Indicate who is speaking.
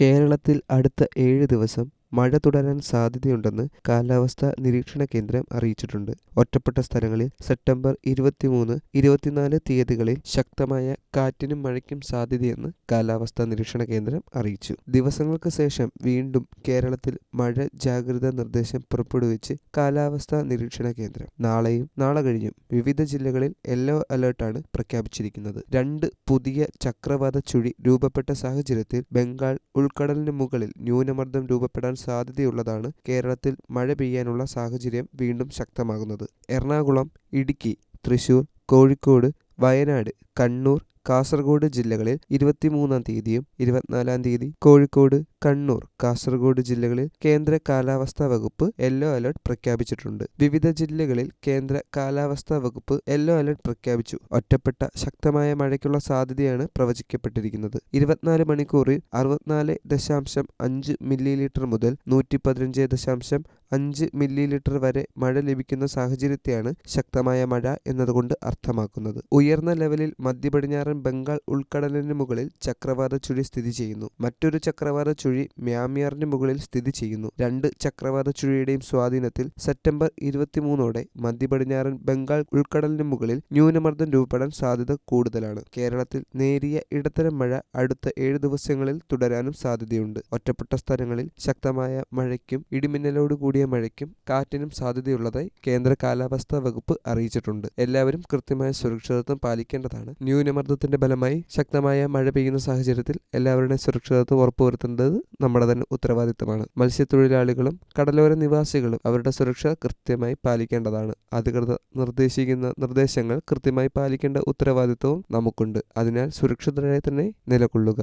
Speaker 1: കേരളത്തിൽ അടുത്ത ഏഴ് ദിവസം മഴ തുടരാൻ സാധ്യതയുണ്ടെന്ന് കാലാവസ്ഥാ നിരീക്ഷണ കേന്ദ്രം അറിയിച്ചിട്ടുണ്ട് ഒറ്റപ്പെട്ട സ്ഥലങ്ങളിൽ സെപ്റ്റംബർ ഇരുപത്തിമൂന്ന് ഇരുപത്തിനാല് തീയതികളിൽ ശക്തമായ കാറ്റിനും മഴയ്ക്കും സാധ്യതയെന്ന് കാലാവസ്ഥാ നിരീക്ഷണ കേന്ദ്രം അറിയിച്ചു ദിവസങ്ങൾക്ക് ശേഷം വീണ്ടും കേരളത്തിൽ മഴ ജാഗ്രതാ നിർദ്ദേശം പുറപ്പെടുവിച്ച് കാലാവസ്ഥാ നിരീക്ഷണ കേന്ദ്രം നാളെയും നാളെ കഴിഞ്ഞും വിവിധ ജില്ലകളിൽ യെല്ലോ അലേർട്ടാണ് പ്രഖ്യാപിച്ചിരിക്കുന്നത് രണ്ട് പുതിയ ചക്രവാത ചുഴി രൂപപ്പെട്ട സാഹചര്യത്തിൽ ബംഗാൾ ഉൾക്കടലിന് മുകളിൽ ന്യൂനമർദ്ദം രൂപപ്പെടാൻ സാധ്യതയുള്ളതാണ് കേരളത്തിൽ മഴ പെയ്യാനുള്ള സാഹചര്യം വീണ്ടും ശക്തമാകുന്നത് എറണാകുളം ഇടുക്കി തൃശൂർ കോഴിക്കോട് വയനാട് കണ്ണൂർ കാസർഗോഡ് ജില്ലകളിൽ ഇരുപത്തിമൂന്നാം തീയതിയും ഇരുപത്തിനാലാം തീയതി കോഴിക്കോട് കണ്ണൂർ കാസർഗോഡ് ജില്ലകളിൽ കേന്ദ്ര കാലാവസ്ഥാ വകുപ്പ് യെല്ലോ അലർട്ട് പ്രഖ്യാപിച്ചിട്ടുണ്ട് വിവിധ ജില്ലകളിൽ കേന്ദ്ര കാലാവസ്ഥാ വകുപ്പ് യെല്ലോ അലർട്ട് പ്രഖ്യാപിച്ചു ഒറ്റപ്പെട്ട ശക്തമായ മഴയ്ക്കുള്ള സാധ്യതയാണ് പ്രവചിക്കപ്പെട്ടിരിക്കുന്നത് ഇരുപത്തിനാല് മണിക്കൂറിൽ അറുപത്തിനാല് ദശാംശം അഞ്ച് മില്ലി ലിറ്റർ മുതൽ നൂറ്റി പതിനഞ്ച് ദശാംശം അഞ്ച് മില്ലി ലിറ്റർ വരെ മഴ ലഭിക്കുന്ന സാഹചര്യത്തെയാണ് ശക്തമായ മഴ എന്നതുകൊണ്ട് അർത്ഥമാക്കുന്നത് ഉയർന്ന ലെവലിൽ മധ്യപടിഞ്ഞാറൻ ബംഗാൾ ഉൾക്കടലിന് മുകളിൽ ചക്രവാത ചുഴി സ്ഥിതി ചെയ്യുന്നു മറ്റൊരു ചക്രവാത ചുഴി മ്യാമിയാറിന് മുകളിൽ സ്ഥിതി ചെയ്യുന്നു രണ്ട് ചക്രവാത ചുഴിയുടെയും സ്വാധീനത്തിൽ സെപ്റ്റംബർ ഇരുപത്തിമൂന്നോടെ മധ്യ പടിഞ്ഞാറൻ ബംഗാൾ ഉൾക്കടലിന് മുകളിൽ ന്യൂനമർദ്ദം രൂപപ്പെടാൻ സാധ്യത കൂടുതലാണ് കേരളത്തിൽ നേരിയ ഇടത്തരം മഴ അടുത്ത ഏഴ് ദിവസങ്ങളിൽ തുടരാനും സാധ്യതയുണ്ട് ഒറ്റപ്പെട്ട സ്ഥലങ്ങളിൽ ശക്തമായ മഴയ്ക്കും ഇടിമിന്നലോട് കൂടിയ മഴയ്ക്കും കാറ്റിനും സാധ്യതയുള്ളതായി കേന്ദ്ര കാലാവസ്ഥാ വകുപ്പ് അറിയിച്ചിട്ടുണ്ട് എല്ലാവരും കൃത്യമായ സുരക്ഷിതത്വം പാലിക്കേണ്ടതാണ് ന്യൂനമർദ്ദത്തിൽ ചുഴലിക്കാറ്റിന്റെ ഫലമായി ശക്തമായ മഴ പെയ്യുന്ന സാഹചര്യത്തിൽ എല്ലാവരുടെയും സുരക്ഷിതത്വം ഉറപ്പുവരുത്തേണ്ടത് നമ്മുടെ തന്നെ ഉത്തരവാദിത്തമാണ് മത്സ്യത്തൊഴിലാളികളും കടലോര നിവാസികളും അവരുടെ സുരക്ഷ കൃത്യമായി പാലിക്കേണ്ടതാണ് അധികൃതർ നിർദ്ദേശിക്കുന്ന നിർദ്ദേശങ്ങൾ കൃത്യമായി പാലിക്കേണ്ട ഉത്തരവാദിത്വവും നമുക്കുണ്ട് അതിനാൽ സുരക്ഷിതരായി തന്നെ നിലകൊള്ളുക